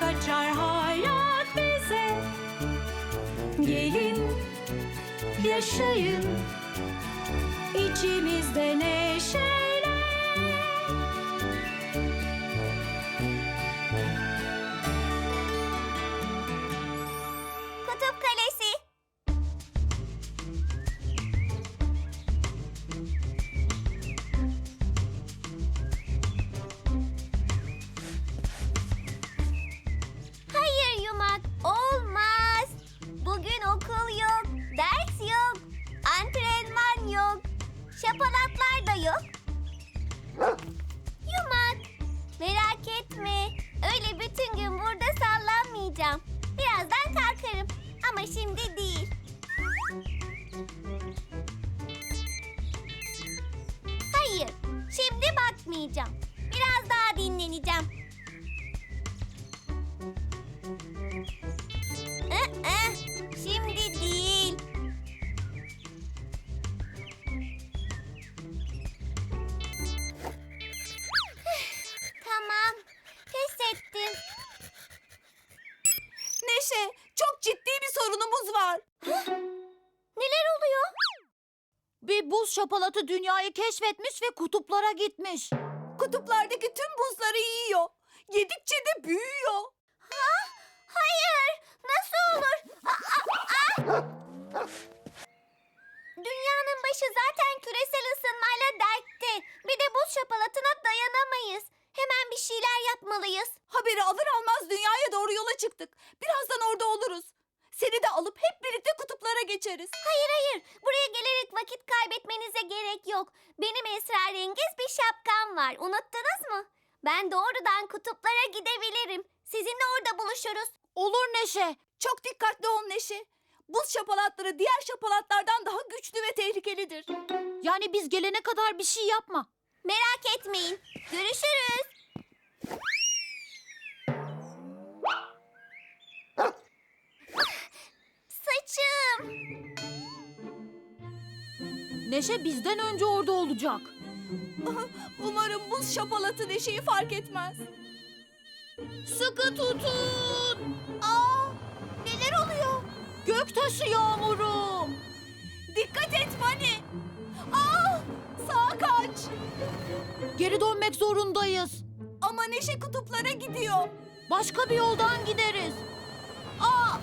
Kucak açar hayat bize. Gelin Yaşayın. İçimizde neşeyle şapalatlar da yok. Yumak, merak etme. Öyle bütün gün burada sallanmayacağım. Birazdan kalkarım ama şimdi değil. Bir buz şapalatı dünyayı keşfetmiş ve kutuplara gitmiş. Kutuplardaki tüm buzları yiyor Yedikçe de büyüyor Hayır, nasıl olur? Dünyanın başı zaten küresel ısınmayla dertte. Bir de buz şapalatına dayanamayız. Hemen bir şeyler yapmalıyız. Haberi alır almaz dünyaya doğru yola çıktık Birazdan orada oluruz Seni de alıp hep birlikte kutuplara geçeriz Hayır hayır, buraya gelerek vakit kaybetmenize gerek yok. Benim esrarengiz bir şapkam var. Unuttunuz mu? Ben doğrudan kutuplara gidebilirim. Sizinle orada buluşuruz. Olur Neşe. Çok dikkatli ol Neşe Buz şapalatları diğer şapalatlardan daha güçlü ve tehlikelidir Yani biz gelene kadar bir şey yapma. Merak etmeyin. Görüşürüz. Saçım. Neşe bizden önce orada olacak. Umarım buz şapalatı Neşe'yi fark etmez Sıkı tutun. Aa, neler oluyor? Göktaşı yağmuru. Dikkat et Mani Aa, sağa kaç Geri dönmek zorundayız. Ama Neşe kutuplara gidiyor Başka bir yoldan gideriz. Aa,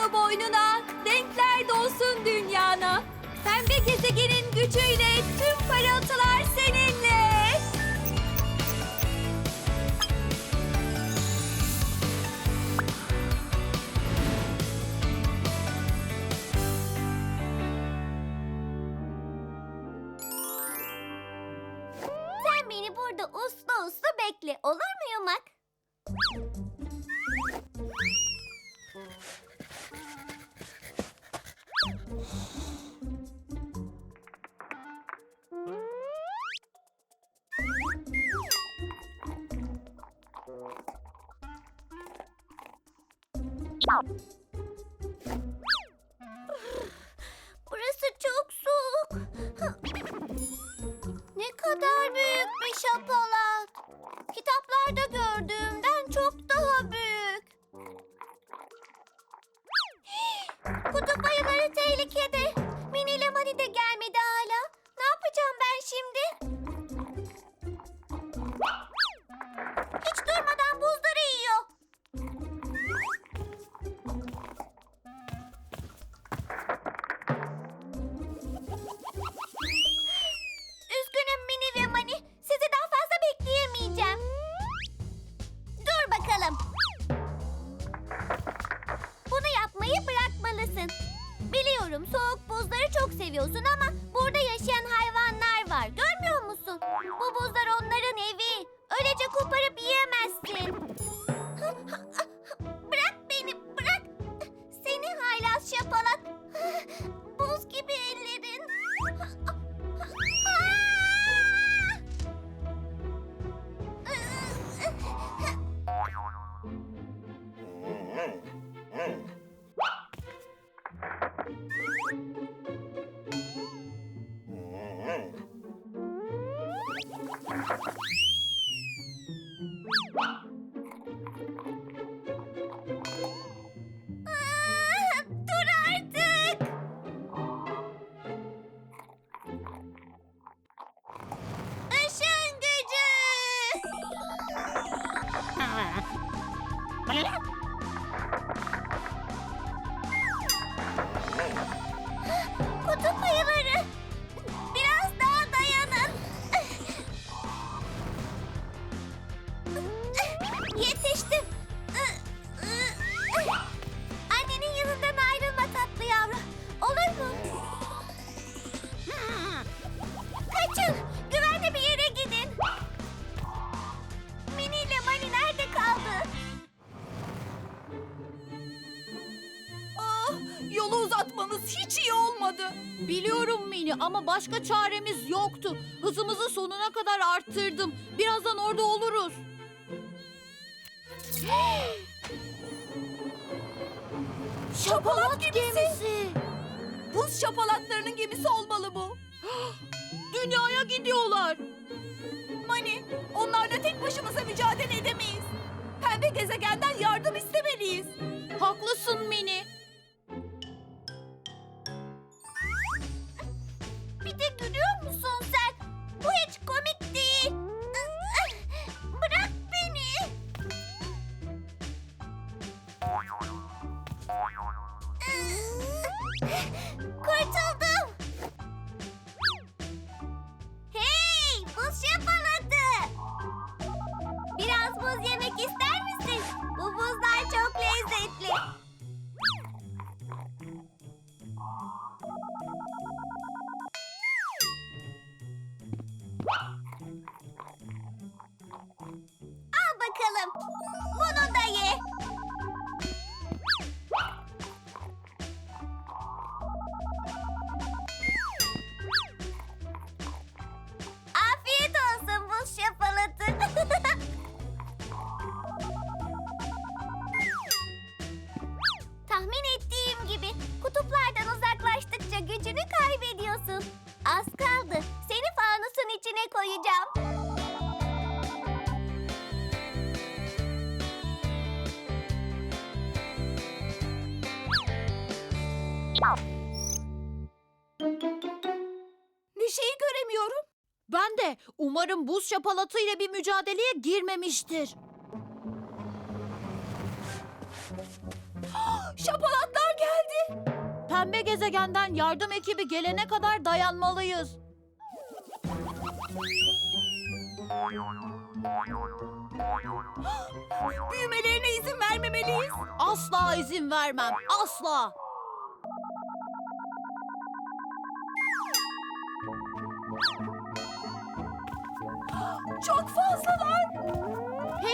madalyonu boynuna, renkler dolsun dünyana. Pembe gezegenin gücüyle tüm parıltılar seninle. Sen beni burada uslu uslu bekle. Olur mu yumak? Burası çok soğuk. Ne kadar büyük bir şapalat. Kitaplarda gördüğümden Biliyorum. Soğuk buzları çok seviyorsun ama burada yaşayan hayvanlar yolu uzatmanız hiç iyi olmadı. Biliyorum Mini ama başka çaremiz yoktu. Hızımızı sonuna kadar arttırdım. Birazdan orada oluruz. Şapalat gemisi. Buz şapalatlarının gemisi olmalı bu. Dünyaya gidiyorlar. Mani, onlarla tek başımıza mücadele edemeyiz. Pembe gezegenden yardım istemeliyiz. Haklısın Mini. Ben de umarım buz şapalatıyla bir mücadeleye girmemiştir. Şapalatlar geldi. Pembe gezegenden yardım ekibi gelene kadar dayanmalıyız. Büyümelerine izin vermemeliyiz. Asla izin vermem. Asla.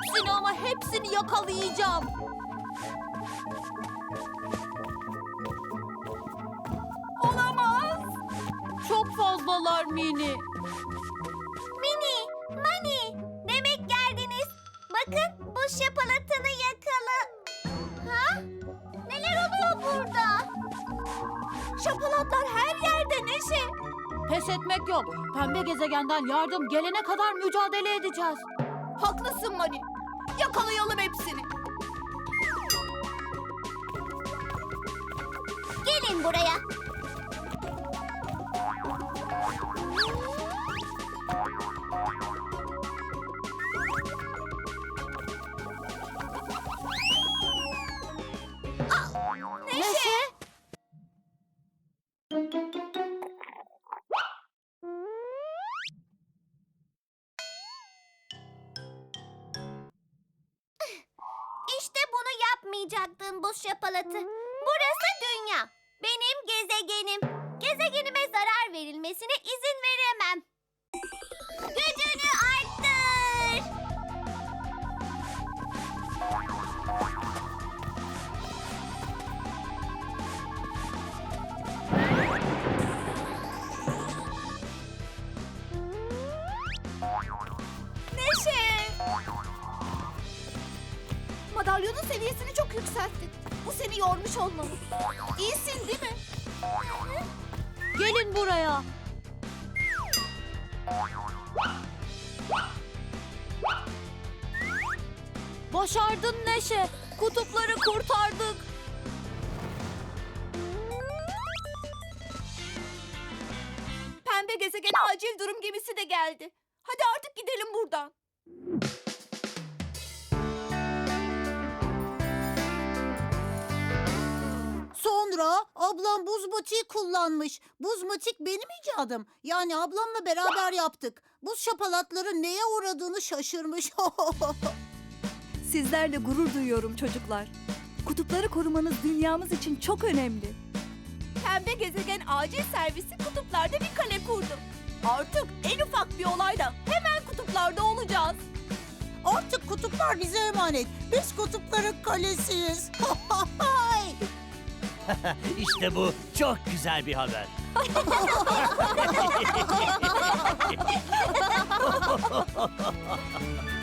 Hepsini ama hepsini yakalayacağım. Olamaz. Çok fazlalar Mini. Mini, Mani, demek geldiniz. Bakın bu şapalatını yakala. Ha? Neler oluyor burada? Şapalatlar her yerde Neşe. Pes etmek yok. Pembe gezegenden yardım gelene kadar mücadele edeceğiz. Haklısın Mani. Yakalayalım hepsini. Gelin buraya. Yapmayacaktın buz şapalatı. Burası dünya. Benim gezegenim. Gezegenime zarar verilmesine izin veremem. Olmalı. İyisin değil mi? Gelin buraya. Başardın Neşe. Kutupları kurtardık. Pembe gezegen acil durum gemisi de geldi. Hadi artık gidelim buradan. Ablam buz matiği kullanmış. Buz matik benim icadım. Yani ablamla beraber yaptık. Buz şapalatları neye uğradığını şaşırmış. Sizlerle gurur duyuyorum çocuklar. Kutupları korumanız dünyamız için çok önemli. Pembe gezegen acil servisi kutuplarda bir kale kurdu. Artık en ufak bir olayda hemen kutuplarda olacağız. Artık kutuplar bize emanet. Biz kutupların kalesiyiz. İşte bu çok güzel bir haber.